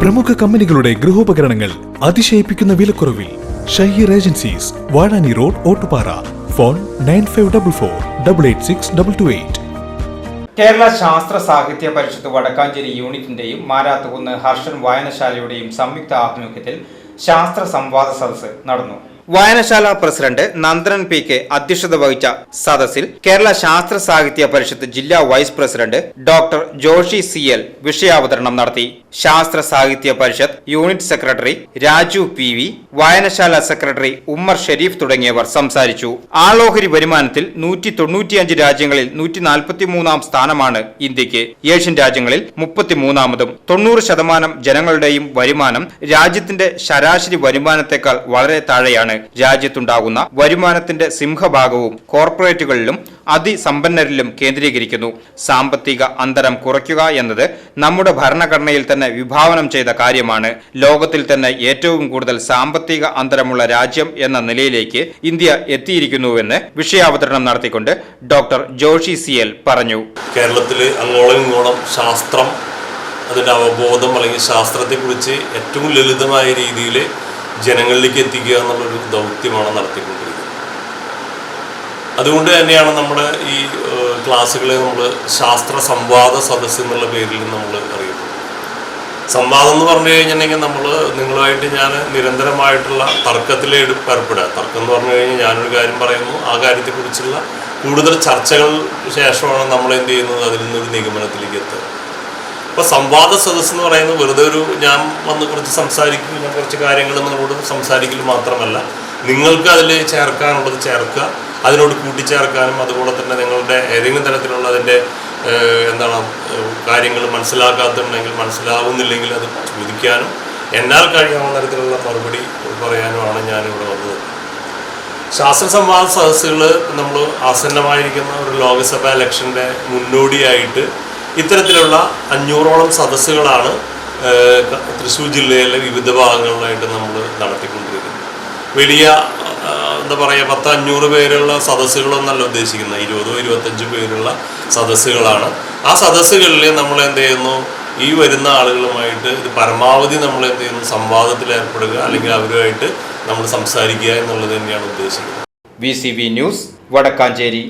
പ്രമുഖ കമ്പനികളുടെ ഗൃഹോപകരണങ്ങൾ അതിശയിപ്പിക്കുന്ന വിലക്കുറവിൽ Shaheer agencies Vazhani road Ottupara. Phone nine five double four double eight six double two eight. Kerala Sasthra Sahithya Parishad Vadakkanchery യൂണിറ്റിന്റെയും Marathukunnu Harshan വായനശാലയുടെയും സംയുക്ത ആഭിമുഖ്യത്തിൽ ശാസ്ത്ര സംവാദ സദസ്സ് നടന്നു. വായനശാല പ്രസിഡന്റ് നന്ദനൻ പി കെ അധ്യക്ഷത വഹിച്ച സദസ്സിൽ കേരള ശാസ്ത്ര സാഹിത്യ പരിഷത്ത് ജില്ലാ vice president doctor Joshi C L വിഷയാവതരണം നടത്തി. Sasthra Sahithya Parishad unit secretary Raju P V വായനശാല സെക്രട്ടറി ഉമ്മർ ഷെരീഫ് തുടങ്ങിയവർ സംസാരിച്ചു. ആളോഹരി വരുമാനത്തിൽ നൂറ്റി തൊണ്ണൂറ്റിയഞ്ച് രാജ്യങ്ങളിൽ നൂറ്റി നാൽപ്പത്തിമൂന്നാം സ്ഥാനമാണ് ഇന്ത്യയ്ക്ക് ഏഷ്യൻ രാജ്യങ്ങളിൽ മുപ്പത്തിമൂന്നാമതും. തൊണ്ണൂറ് ശതമാനം ജനങ്ങളുടെയും വരുമാനം രാജ്യത്തിന്റെ ശരാശരി വരുമാനത്തെക്കാൾ വളരെ താഴെയാണ്. രാജ്യത്തുണ്ടാകുന്ന വരുമാനത്തിന്റെ സിംഹഭാഗവും കോർപ്പറേറ്റുകളിലും അതിസമ്പന്നരിലും കേന്ദ്രീകരിക്കുന്നു. സാമ്പത്തിക അന്തരം കുറയ്ക്കുക എന്നത് നമ്മുടെ ഭരണഘടനയിൽ തന്നെ വിഭാവനം ചെയ്ത കാര്യമാണ്. ലോകത്തിൽ തന്നെ ഏറ്റവും കൂടുതൽ സാമ്പത്തിക അന്തരമുള്ള രാജ്യം എന്ന നിലയിലേക്ക് ഇന്ത്യ എത്തിയിരിക്കുന്നുവെന്ന് വിഷയാവതരണം നടത്തിക്കൊണ്ട് ഡോക്ടർ ജോഷി സി എൽ പറഞ്ഞു. കേരളത്തിൽ അങ്ങോളം ഇങ്ങോളം ശാസ്ത്രം അതിന്റെ അവബോധം അല്ലെങ്കിൽ ശാസ്ത്രത്തെക്കുറിച്ച് ഏറ്റവും ലളിതമായ രീതിയിൽ ജനങ്ങളിലേക്ക് എത്തിക്കുക എന്നുള്ളൊരു ദൗത്യമാണ് നടത്തിക്കൊണ്ടിരിക്കുന്നത്. അതുകൊണ്ട് തന്നെയാണ് നമ്മുടെ ഈ ക്ലാസ്സുകളെ നമ്മൾ ശാസ്ത്ര സംവാദ സദസ് എന്നുള്ള പേരിൽ നമ്മൾ അറിയുന്നത്. സംവാദം എന്ന് പറഞ്ഞു കഴിഞ്ഞിട്ടുണ്ടെങ്കിൽ നമ്മൾ നിങ്ങളുമായിട്ട് ഞാൻ നിരന്തരമായിട്ടുള്ള തർക്കത്തിൽ ഏർപ്പെടുക. തർക്കം എന്ന് പറഞ്ഞു കഴിഞ്ഞാൽ ഞാനൊരു കാര്യം പറയുന്നു. ആ കാര്യത്തെക്കുറിച്ചുള്ള കൂടുതൽ ചർച്ചകൾ ശേഷമാണ് നമ്മൾ എന്ത് ചെയ്യുന്നത്? അതിൽ നിന്നൊരു നിഗമനത്തിലേക്ക് എത്തുക. അപ്പോൾ സംവാദ സദസ് എന്ന് പറയുന്നത് വെറുതെ ഒരു ഞാൻ വന്ന് കുറച്ച് സംസാരിക്കും കുറച്ച് കാര്യങ്ങൾ നിങ്ങളോട് സംസാരിക്കൽ മാത്രമല്ല. നിങ്ങൾക്ക് അതിൽ ചേർക്കാനുള്ളത് ചേർക്കുക അതിനോട് കൂട്ടിച്ചേർക്കാനും അതുപോലെ തന്നെ നിങ്ങളുടെ ഏതെങ്കിലും തരത്തിലുള്ള അതിന്റെ എന്താണ് കാര്യങ്ങൾ മനസ്സിലാക്കാത്തുണ്ടെങ്കിൽ മനസ്സിലാവുന്നില്ലെങ്കിൽ അത് ചോദിക്കാനും എന്നാൽ കഴിയാവുന്ന തരത്തിലുള്ള മറുപടി പറയാനുമാണ് ഞാനിവിടെ വന്നത്. ശാസ്ത്ര സംവാദ സദസ്സുകൾ നമ്മൾ ആസന്നമായിരിക്കുന്ന ഒരു ലോക്സഭാ ഇലക്ഷന്റെ മുന്നോടിയായിട്ട് ഇത്തരത്തിലുള്ള അഞ്ഞൂറോളം സദസ്സുകളാണ് തൃശ്ശൂർ ജില്ലയിലെ വിവിധ ഭാഗങ്ങളിലായിട്ട് നമ്മൾ നടത്തിക്കൊണ്ടിരിക്കുന്നത്. വലിയ എന്താ പറയുക പത്ത് അഞ്ഞൂറ് പേരുള്ള സദസ്സുകളൊന്നല്ല ഉദ്ദേശിക്കുന്നത്. ഇരുപതോ ഇരുപത്തഞ്ച് പേരുള്ള സദസ്സുകളാണ്. ആ സദസ്സുകളിൽ നമ്മൾ എന്ത് ചെയ്യുന്നു? ഈ വരുന്ന ആളുകളുമായിട്ട് ഇത് പരമാവധി നമ്മൾ എന്ത് ചെയ്യുന്നു? സംവാദത്തിൽ ഏർപ്പെടുക അല്ലെങ്കിൽ അവരുമായിട്ട് നമ്മൾ സംസാരിക്കുക എന്നുള്ളത് തന്നെയാണ് ഉദ്ദേശിക്കുന്നത്. V news Vadakkanchery.